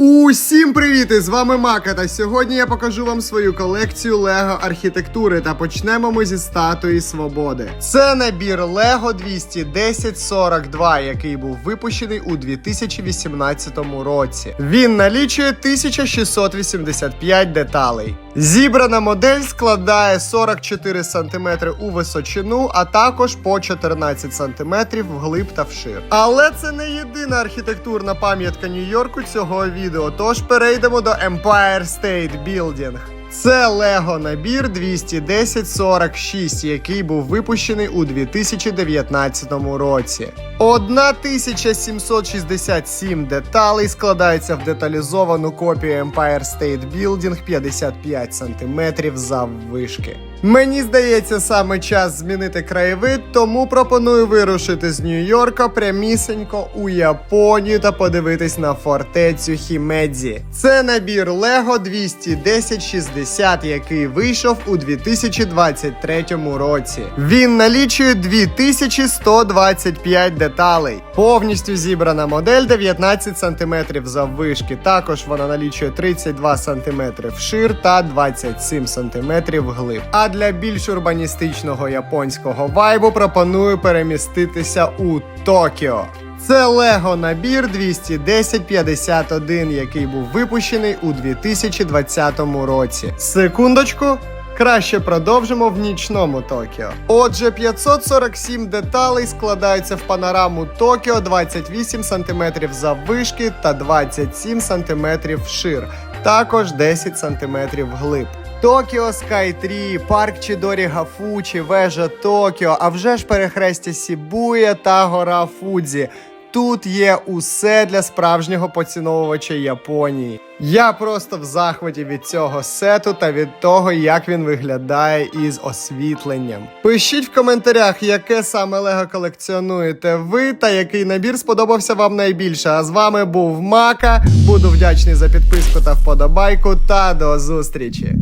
Усім привіт! З вами Мака. Та сьогодні я покажу вам свою колекцію Лего архітектури. Та почнемо ми зі статуї свободи. Це набір Лего 21042, який був випущений у 2018 році. Він налічує 1685 деталей. Зібрана модель складає 44 см у височину, а також по 14 см вглиб та вшир. Але це не єдина архітектурна пам'ятка Нью-Йорку цього відео. Тож перейдемо до Empire State Building. Це Лего набір 21046, який був випущений у 2019 році. 1767 деталей складається в деталізовану копію Empire State Building 55 см заввишки. Мені здається, саме час змінити краєвид, тому пропоную вирушити з Нью-Йорка прямісенько у Японію та подивитись на фортецю Хімедзі. Це набір Лего 21060, який вийшов у 2023 році. Він налічує 2125 деталей. Повністю зібрана модель 19 см заввишки. Також вона налічує 32 см вшир та 27 см вглиб. А для більш урбаністичного японського вайбу пропоную переміститися у Токіо. Це Лего набір 21051, який був випущений у 2020 році. Секундочку. Краще продовжимо в нічному Токіо. Отже, 547 деталей складаються в панораму Токіо 28 см заввишки та 27 см вшир, також 10 см вглиб. Токіо Скай 3, парк Чідорі Гафучі, вежа Токіо, а вже ж перехрестя Сібуя та гора Фудзі. Тут є усе для справжнього поціновувача Японії. Я просто в захваті від цього сету та від того, як він виглядає із освітленням. Пишіть в коментарях, яке саме лего колекціонуєте ви та який набір сподобався вам найбільше. А з вами був Мака. Буду вдячний за підписку та вподобайку. Та до зустрічі!